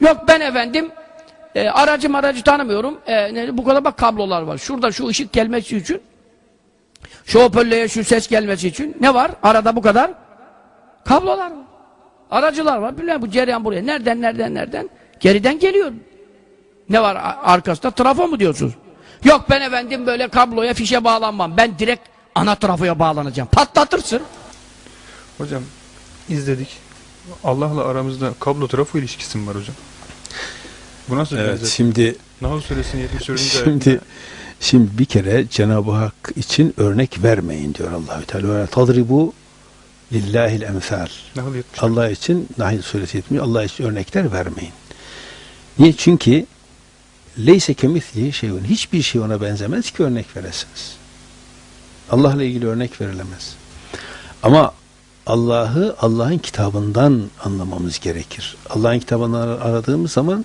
Yok ben efendim e, aracı tanımıyorum. E, ne- bu kadar bak kablolar var. Şurada şu ışık gelmesi için şu hoparlöre şu ses gelmesi için ne var? Arada bu kadar kablolar var. Aracılar var. Bilmem bu cereyan buraya. Nereden nereden nereden? Geriden geliyor. Ne var arkasında? Trafo mu diyorsunuz? Yok ben efendim böyle kabloya fişe bağlanmam. Ben direkt ana trafoya bağlanacağım. Patlatırsın. Hocam izledik. Allah'la aramızda kablo trafo ilişkisi mi var hocam? Bu nasıl Evet benzet? şimdi Nahl suresinin 74. şimdi şimdi bir kere Cenab-ı Hak için örnek vermeyin diyor Allahü Teala. Tadribu lillahil emsal. 70. Allah için Nahl suresi 70 Allah için örnekler vermeyin. Niye? Çünkü leyse kemislihi şeyun. Hiçbir şey ona benzemez ki örnek veresiniz. Allah'la ilgili örnek verilemez. Ama Allah'ı Allah'ın kitabından anlamamız gerekir. Allah'ın kitabından ar- aradığımız zaman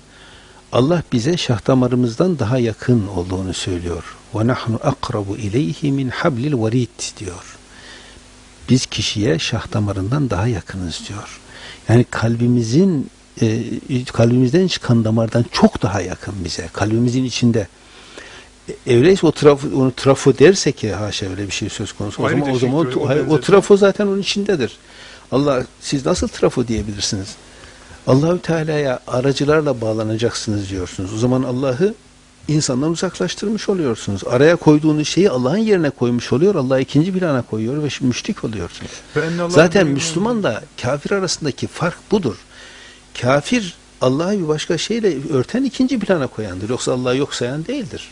Allah bize şah damarımızdan daha yakın olduğunu söylüyor. Ve nahnu akrabu ileyhi min hablil varid diyor. Biz kişiye şah damarından daha yakınız diyor. Yani kalbimizin e, kalbimizden çıkan damardan çok daha yakın bize. Kalbimizin içinde. E, Öyleyse o trafo, onu trafo derse ki haşa öyle bir şey söz konusu. O Ayrı zaman o zaman o o, o trafo zaten onun içindedir. Allah siz nasıl trafo diyebilirsiniz? Allahü Teala'ya aracılarla bağlanacaksınız diyorsunuz. O zaman Allah'ı insandan uzaklaştırmış oluyorsunuz. Araya koyduğunuz şeyi Allah'ın yerine koymuş oluyor. Allah ikinci plana koyuyor ve müşrik oluyorsunuz. Zaten bir- Müslümanla kafir arasındaki fark budur. Kafir Allah'ı bir başka şeyle örten ikinci plana koyandır. Yoksa Allah'ı yok sayan değildir.